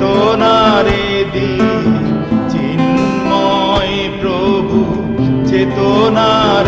চেতনারে দি চিন্ময় প্রভু চেতনার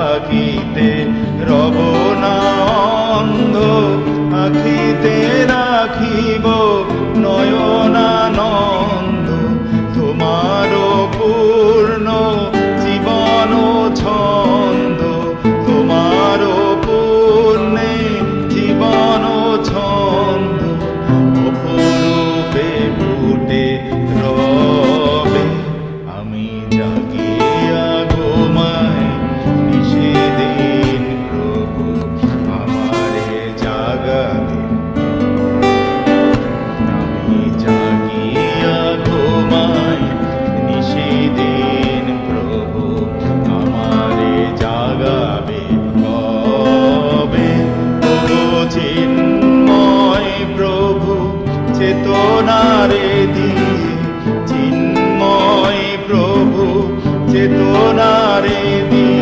থাকিতে রব না অন্ধ আখি চেতনারে দিয়ে চিন্ময় প্রভু চেতনারে দিয়ে